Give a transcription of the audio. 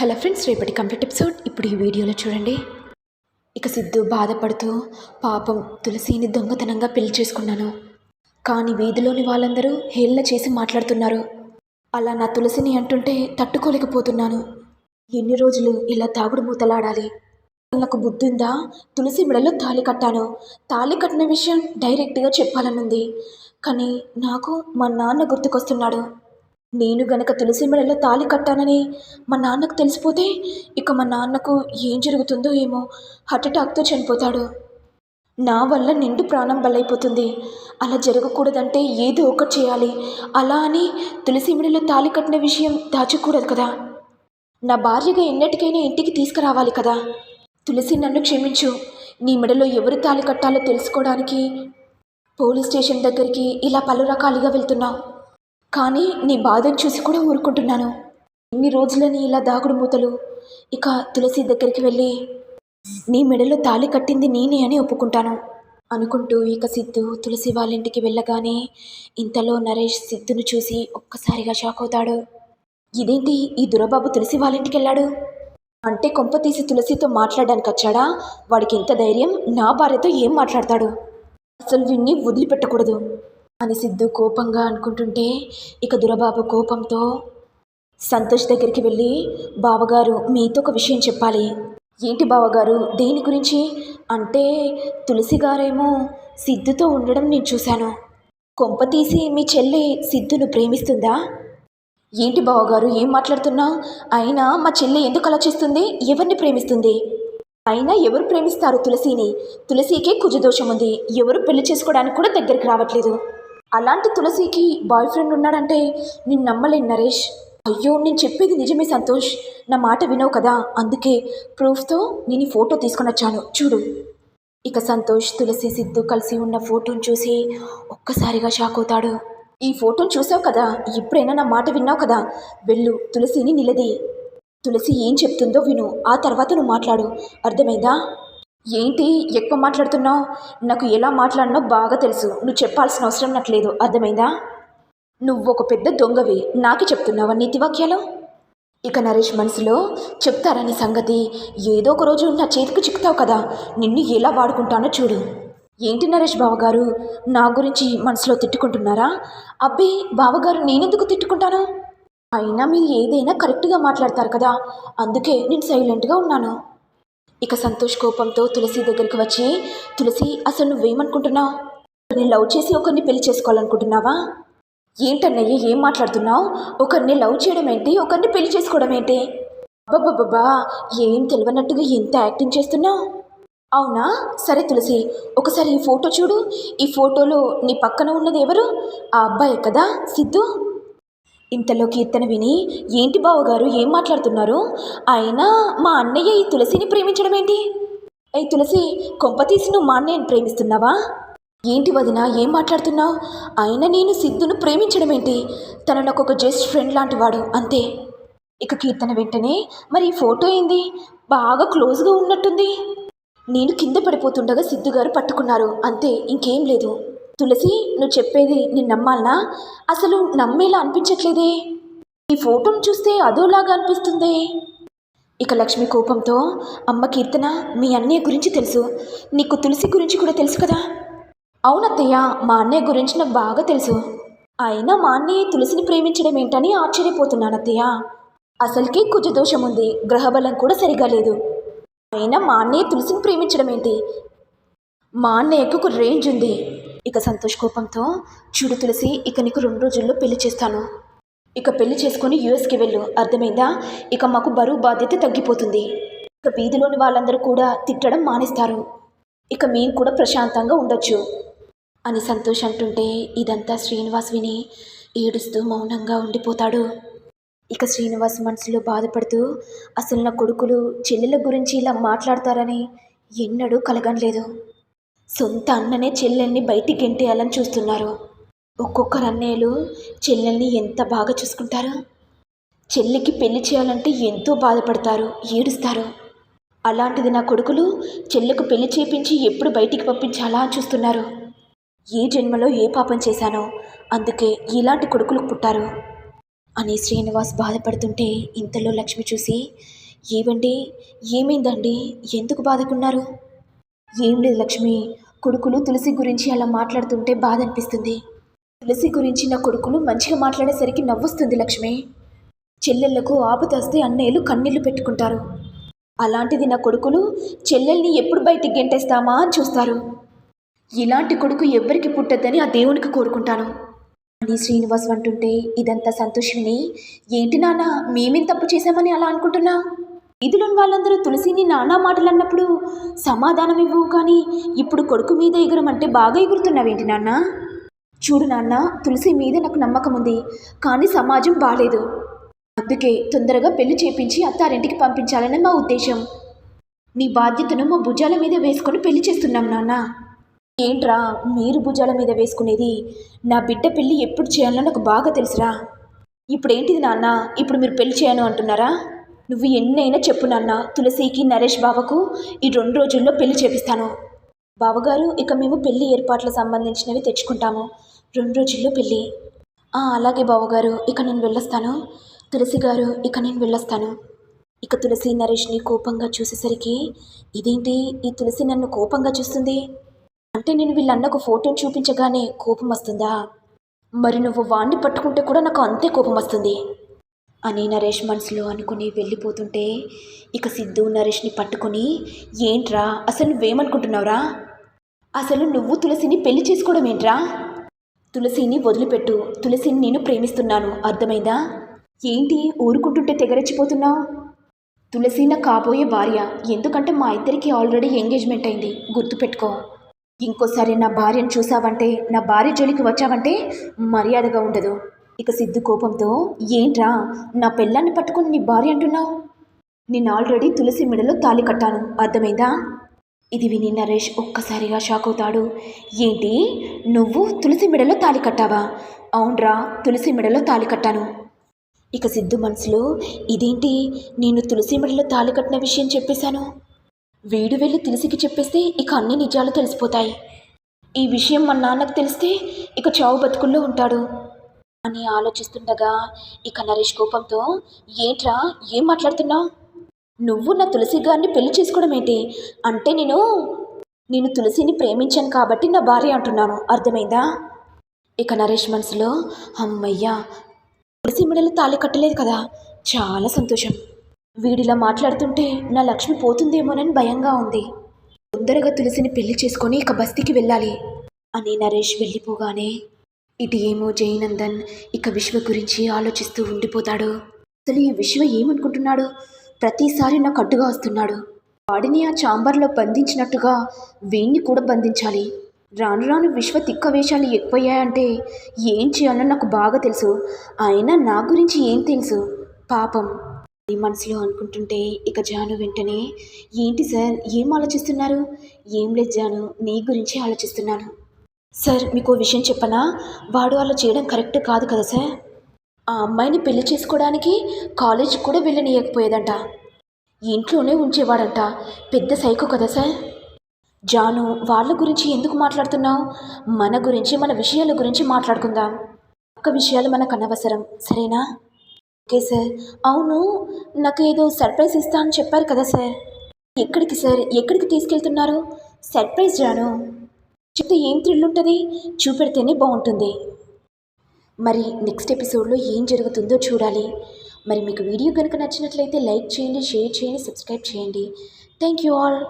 Hello friends రేపటి complete episode. ఇప్పుడు ఈ వీడియోలో చూడండి. ఇక సిద్ధు బాధపడుతూ పాపం తులసిని దొంగతనంగా పెళ్ళి చేసుకున్నాను. కానీ వీధిలోని వాళ్ళందరూ హేళ్ళ చేసి మాట్లాడుతున్నారు. అలా నా తులసిని అంటుంటే తట్టుకోలేకపోతున్నాను. ఎన్ని రోజులు ఇలా తాగుడు మూతలాడాలి? నాకు బుద్ధిందా? తులసి మెడలో తాళి కట్టాను. తాళి కట్టిన విషయం డైరెక్ట్గా చెప్పాలనుంది. కానీ నాకు మా నాన్న గుర్తుకొస్తున్నాడు. నేను గనక తులసి మెడలో తాళి కట్టానని మా నాన్నకు తెలిసిపోతే ఇక మా నాన్నకు ఏం జరుగుతుందో ఏమో హార్ట్అటాక్తో చనిపోతాడు. నా వల్ల నిండు ప్రాణం బలైపోతుంది. అలా జరగకూడదంటే ఏదో ఒకటి చేయాలి. అలా అని తులసి మెడలో తాళి కట్టిన విషయం దాచకూడదు కదా. నా భార్యగా ఎన్నటికైనా ఇంటికి తీసుకురావాలి కదా. తులసి నన్ను క్షమించు. నీ మెడలో ఎవరు తాళి కట్టాలో తెలుసుకోవడానికి పోలీస్ స్టేషన్ దగ్గరికి ఇలా పలు రకాలుగా వెళ్తున్నావు. కానీ నీ బాధను చూసి కూడా ఊరుకుంటున్నాను. ఇన్ని రోజులని ఇలా దాగుడు మూతలు. ఇక తులసి దగ్గరికి వెళ్ళి నీ మెడలో తాళి కట్టింది నేనే అని ఒప్పుకుంటాను. అనుకుంటూ ఇక సిద్ధు తులసి వాళ్ళింటికి వెళ్ళగానే ఇంతలో నరేష్ సిద్ధును చూసి ఒక్కసారిగా షాక్ అవుతాడు. ఇదేంటి ఈ దురబాబు తులసి వాళ్ళ ఇంటికి వెళ్ళాడు? అంటే కొంప తీసి తులసితో మాట్లాడడానికి వచ్చాడా? వాడికి ఇంత ధైర్యం నా భార్యతో ఏం మాట్లాడతాడు? అసలు వీడిని వదిలిపెట్టకూడదు. అని సిద్ధు కోపంగా అనుకుంటుంటే ఇక దురబాబు కోపంతో సంతోష్ దగ్గరికి వెళ్ళి బావగారు మీతో ఒక విషయం చెప్పాలి. ఏంటి బావగారు దేని గురించి? అంటే తులసి గారేమో సిద్ధుతో ఉండడం నేను చూశాను. కొంప తీసి మీ చెల్లి సిద్ధును ప్రేమిస్తుందా? ఏంటి బావగారు ఏం మాట్లాడుతున్నా? అయినా మా చెల్లి ఎందుకు అలా చేస్తుంది? ఎవరిని ప్రేమిస్తుంది? అయినా ఎవరు ప్రేమిస్తారు తులసిని? తులసికే కుజదోషం ఉంది ఎవరు పెళ్ళి చేసుకోవడానికి కూడా దగ్గరికి రావట్లేదు. అలాంటి తులసికి బాయ్ ఫ్రెండ్ ఉన్నాడంటే నేను నమ్మలేను నరేష్. అయ్యో నేను చెప్పేది నిజమే సంతోష్. నా మాట వినవు కదా. అందుకే ప్రూఫ్తో నేను ఫోటో తీసుకొని వచ్చాను. చూడు. ఇక సంతోష్ తులసి సిద్ధు కలిసి ఉన్న ఫోటోను చూసి ఒక్కసారిగా షాక్ అవుతాడు. ఈ ఫోటోను చూసావు కదా? ఇప్పుడైనా నా మాట విన్నావు కదా? వెళ్ళు తులసిని నిలది తులసి ఏం చెప్తుందో విను. ఆ తర్వాత నువ్వు మాట్లాడు. అర్థమైందా? ఏంటి? ఎక్కువ మాట్లాడుతున్నావు? నాకు ఎలా మాట్లాడినో బాగా తెలుసు. నువ్వు చెప్పాల్సిన అవసరం నాకు లేదు. అర్థమైందా? నువ్వు ఒక పెద్ద దొంగవి. నాకే చెప్తున్నావా నీతి వాక్యాలు ఇక నరేష్ మనసులో చెప్తారని సంగతి? ఏదో ఒక రోజు నా చేతికి చిక్కుతావు కదా. నిన్ను ఎలా వాడుకుంటానో చూడు. ఏంటి నరేష్ బావగారు? నా గురించి మనసులో తిట్టుకుంటున్నారా? అబ్బే బావగారు నేనెందుకు తిట్టుకుంటాను? అయినా మీరు ఏదైనా కరెక్ట్గా మాట్లాడతారు కదా. అందుకే నేను సైలెంట్గా ఉన్నాను. ఇక సంతోష్ కోపంతో తులసి దగ్గరికి వచ్చి తులసి అసలు నువ్వేమనుకుంటున్నావు నేను లవ్ చేసి ఒకరిని పెళ్ళి చేసుకోవాలనుకుంటున్నావా? ఏంటన్నయ్య ఏం మాట్లాడుతున్నావు? ఒకరిని లవ్ చేయడం ఏంటి ఒకరిని పెళ్ళి చేసుకోవడం ఏంటి అబ్బబ్బబ్బా ఏం తెలియనట్టుగా ఎంత యాక్టింగ్ చేస్తున్నావు? అవునా? సరే తులసి ఒకసారి ఈ ఫోటో చూడు. ఈ ఫోటోలో నీ పక్కన ఉన్నది ఎవరు? ఆ అబ్బాయి కదా సిద్ధు? ఇంతలో కీర్తన విని ఏంటి బావగారు ఏం మాట్లాడుతున్నారు? అయినా మా అన్నయ్య ఈ తులసిని ప్రేమించడం ఏంటి ఏ తులసి కొంపతీసి నువ్వు మా అన్నయ్యని ప్రేమిస్తున్నావా? ఏంటి వదిన ఏం మాట్లాడుతున్నావు? ఆయన నేను సిద్ధును ప్రేమించడం ఏంటి తను నాకు ఒక జస్ట్ ఫ్రెండ్ లాంటివాడు అంతే. ఇక కీర్తన వెంటనే మరి ఈ ఫోటో ఏంది? బాగా క్లోజ్గా ఉన్నట్టుంది. నేను కింద పడిపోతుండగా సిద్ధు గారు పట్టుకున్నారు అంతే ఇంకేం లేదు. తులసి నువ్వు చెప్పేది నేను నమ్మాలనా? అసలు నమ్మేలా అనిపించట్లేదే. ఈ ఫోటోను చూస్తే అదోలాగా అనిపిస్తుంది. ఇక లక్ష్మి కోపంతో అమ్మ కీర్తన మీ అన్నయ్య గురించి తెలుసు. నీకు తులసి గురించి కూడా తెలుసు కదా? అవునత్తయ్య మా అన్నయ్య గురించి నాకు బాగా తెలుసు. అయినా మా అన్నయ్య తులసిని ప్రేమించడం ఏంటని ఆశ్చర్యపోతున్నాను అత్తయ్య అసలుకి కుజదోషం ఉంది. గ్రహబలం కూడా సరిగా లేదు. అయినా మా అన్నయ్య తులసిని ప్రేమించడం ఏంటి? మా అన్నయ్యకు ఒక రేంజ్ ఉంది. ఇక సంతోష్ కోపంతో చూడు తులసి ఇక నీకు రెండు రోజుల్లో పెళ్ళి చేస్తాను. ఇక పెళ్ళి చేసుకొని యుఎస్కి వెళ్ళు. అర్థమైందా? ఇక మాకు బరువు బాధ్యత తగ్గిపోతుంది. ఇక వీధిలోని వాళ్ళందరూ కూడా తిట్టడం మానేస్తారు. ఇక మేము కూడా ప్రశాంతంగా ఉండొచ్చు. అని సంతోష్ అంటుంటే ఇదంతా శ్రీనివాస్ విని ఏడుస్తూ మౌనంగా ఉండిపోతాడు. ఇక శ్రీనివాస్ మనసులో బాధపడుతూ అసలు నా కొడుకులు చెల్లెల గురించి ఇలా మాట్లాడతారని ఎన్నడూ కలగనలేదు సొంత అన్ననే చెల్లెల్ని బయటికి గెంటేయాలని చూస్తున్నారు. ఒక్కొక్కరు అన్నయ్యలు చెల్లెల్ని ఎంత బాగా చూసుకుంటారు? చెల్లికి పెళ్ళి చేయాలంటే ఎంతో బాధపడతారు ఏడుస్తారు. అలాంటిది నా కొడుకులు చెల్లెకు పెళ్ళి చేపించి ఎప్పుడు బయటికి పంపించాలా అని చూస్తున్నారు. ఏ జన్మలో ఏ పాపం చేశానో అందుకే ఇలాంటి కొడుకులు పుట్టారు. అని శ్రీనివాస్ బాధపడుతుంటే ఇంతలో లక్ష్మి చూసి ఏవండి? ఏమైందండి? ఎందుకు బాధకున్నారు? ఏం లేదు లక్ష్మి. కొడుకులు తులసి గురించి అలా మాట్లాడుతుంటే బాధ అనిపిస్తుంది తులసి గురించి నా కొడుకులు మంచిగా మాట్లాడేసరికి నవ్వొస్తుంది లక్ష్మి. చెల్లెళ్ళకు ఆపదస్తే అన్నయ్యలు కన్నీళ్ళు పెట్టుకుంటారు. అలాంటిది నా కొడుకులు చెల్లెల్ని ఎప్పుడు బయటికి గెంటేస్తామా అని చూస్తారు. ఇలాంటి కొడుకు ఎవ్వరికి పుట్టద్దని ఆ దేవునికి కోరుకుంటాను. అని శ్రీనివాస్ అంటుంటే ఇదంతా సంతోషిని ఏంటి నాన్న మేమేం తప్పు చేశామని అలా అనుకుంటున్నా? వీధిలోని వాళ్ళందరూ తులసిని నానా మాటలు అన్నప్పుడు సమాధానం ఇవ్వవు కానీ ఇప్పుడు కొడుకు మీద ఎగురమంటే బాగా ఎగురుతున్నావేంటి నాన్న? చూడు నాన్న తులసి మీద నాకు నమ్మకం ఉంది కానీ సమాజం బాలేదు. అందుకే తొందరగా పెళ్ళి చేపించి అత్తారింటికి పంపించాలని మా ఉద్దేశం. నీ బాధ్యతను మా భుజాల మీద వేసుకొని పెళ్ళి చేస్తున్నాం నాన్న. ఏంట్రా మీరు భుజాల మీద వేసుకునేది? నా బిడ్డ పెళ్ళి ఎప్పుడు చేయాలో నాకు బాగా తెలుసురా. ఇప్పుడు ఏంటిది నాన్న? ఇప్పుడు మీరు పెళ్ళి చేయను అంటున్నారా? నువ్వు ఎన్నైనా చెప్పు నాన్న తులసికి నరేష్ బావకు ఈ రెండు రోజుల్లో పెళ్ళి చేపిస్తాను. బావగారు ఇక మేము పెళ్ళి ఏర్పాట్ల సంబంధించినవి తెచ్చుకుంటాము. రెండు రోజుల్లో పెళ్ళి "ఆ, అలాగే బావగారు ఇక నేను వెళ్ళొస్తాను. తులసి గారు ఇక నేను వెళ్ళొస్తాను. ఇక తులసి నరేష్ని కోపంగా చూసేసరికి ఇదేంటి? ఈ తులసి నన్ను కోపంగా చూస్తుంది? అంటే నేను వీళ్ళన్నకు ఫోటోని చూపించగానే కోపం వస్తుందా? మరి నువ్వు వాణ్ణి పట్టుకుంటే కూడా నాకు అంతే కోపం వస్తుంది. అని నరేష్ మనసులో అనుకుని వెళ్ళిపోతుంటే ఇక సిద్ధు నరేష్ని పట్టుకొని ఏంట్రా? అసలు నువ్వేమనుకుంటున్నావురా? అసలు నువ్వు తులసిని పెళ్ళి చేసుకోవడం ఏంట్రా? తులసిని వదిలిపెట్టు. తులసిని నేను ప్రేమిస్తున్నాను. అర్థమైందా? ఏంటి ఊరుకుంటుంటే తెగరెచ్చిపోతున్నావు? తులసి నా కాబోయే భార్య. ఎందుకంటే మా ఇద్దరికి ఆల్రెడీ ఎంగేజ్మెంట్ అయింది. గుర్తుపెట్టుకో. ఇంకోసారి నా భార్యను చూసావంటే నా భార్య జోలికి వచ్చావంటే మర్యాదగా ఉండదు. ఇక సిద్ధు కోపంతో ఏంట్రా నా పెళ్ళాన్ని పట్టుకుని నీ భార్య అంటున్నావు? నేను ఆల్రెడీ తులసి మెడలో తాళి కట్టాను అర్థమైందా? ఇది విని నరేష్ ఒక్కసారిగా షాక్ అవుతాడు. ఏంటి నువ్వు తులసి మెడలో తాలి కట్టావా? అవునరా తులసి మెడలో తాళి కట్టాను. ఇక సిద్ధు మనసులో ఇదేంటి నేను తులసి మెడలో తాళి కట్టిన విషయం చెప్పేశాను? వీడు వెళ్ళి తులసికి చెప్పేస్తే ఇక అన్ని నిజాలు తెలిసిపోతాయి. ఈ విషయం మా నాన్నకు తెలిస్తే ఇక చావు బతుకుల్లో ఉంటాడు. అని ఆలోచిస్తుండగా ఇక నరేష్ కోపంతో ఏంట్రా ఏం మాట్లాడుతున్నావు? నువ్వు నా తులసి గారిని పెళ్ళి చేసుకోవడం ఏంటి? అంటే నేను నేను తులసిని ప్రేమించాను కాబట్టి నా భార్య అంటున్నాను. అర్థమైందా? ఇక నరేష్ మనసులో అమ్మయ్యా తులసి మెడలు తాళి కట్టలేదు కదా. చాలా సంతోషం. వీడిలా మాట్లాడుతుంటే నా లక్ష్మి పోతుందేమోనని భయంగా ఉంది. తొందరగా తులసిని పెళ్ళి చేసుకొని ఇక బస్తీకి వెళ్ళాలి అని నరేష్ వెళ్ళిపోగానే ఇటు ఏమో జయనందన్ ఇక విశ్వ గురించి ఆలోచిస్తూ ఉండిపోతాడు. అసలు ఈ విశ్వ ఏమనుకుంటున్నాడు? ప్రతిసారి నాకు అడ్డుగా వస్తున్నాడు. వాడిని ఆ చాంబర్లో బంధించినట్టుగా వీణ్ణి కూడా బంధించాలి. రాను రాను విశ్వ తిక్క వేషాలు ఎక్కువయ్యాయంటే ఏం చేయాలో నాకు బాగా తెలుసు. అయినా నా గురించి ఏం తెలుసు? పాపం. ఈ మనసులో అనుకుంటుంటే ఇక జాను వెంటనే ఏంటి సార్? ఏం ఆలోచిస్తున్నారు? ఏం లేదు జాను నీ గురించి ఆలోచిస్తున్నాను. సార్ మీకు విషయం చెప్పనా? వాడు అలా చేయడం కరెక్ట్ కాదు కదా సార్? ఆ అమ్మాయిని పెళ్ళి చేసుకోవడానికి కాలేజ్ కూడా వెళ్ళనీయకపోయేదంట. ఇంట్లోనే ఉంచేవాడంట. పెద్ద సైకో కదా సార్? జాను వాళ్ళ గురించి ఎందుకు మాట్లాడుతున్నావు? మన గురించి మన విషయాల గురించి మాట్లాడుకుందాం. ఒక్క విషయాలు మనకు అనవసరం సరేనా? Okay sir. అవును నాకు ఏదో సర్ప్రైజ్ ఇస్తా అని చెప్పారు కదా సార్. ఎక్కడికి సార్? ఎక్కడికి తీసుకెళ్తున్నారు? సర్ప్రైజ్ జాను. చెప్తే ఏం థ్రిల్ ఉంటుంది చూపెడితేనే బాగుంటుంది. మరి నెక్స్ట్ ఎపిసోడ్లో ఏం జరుగుతుందో చూడాలి. మరి మీకు వీడియో కనుక నచ్చినట్లయితే లైక్ చేయండి షేర్ చేయండి సబ్స్క్రైబ్ చేయండి. Thank you all.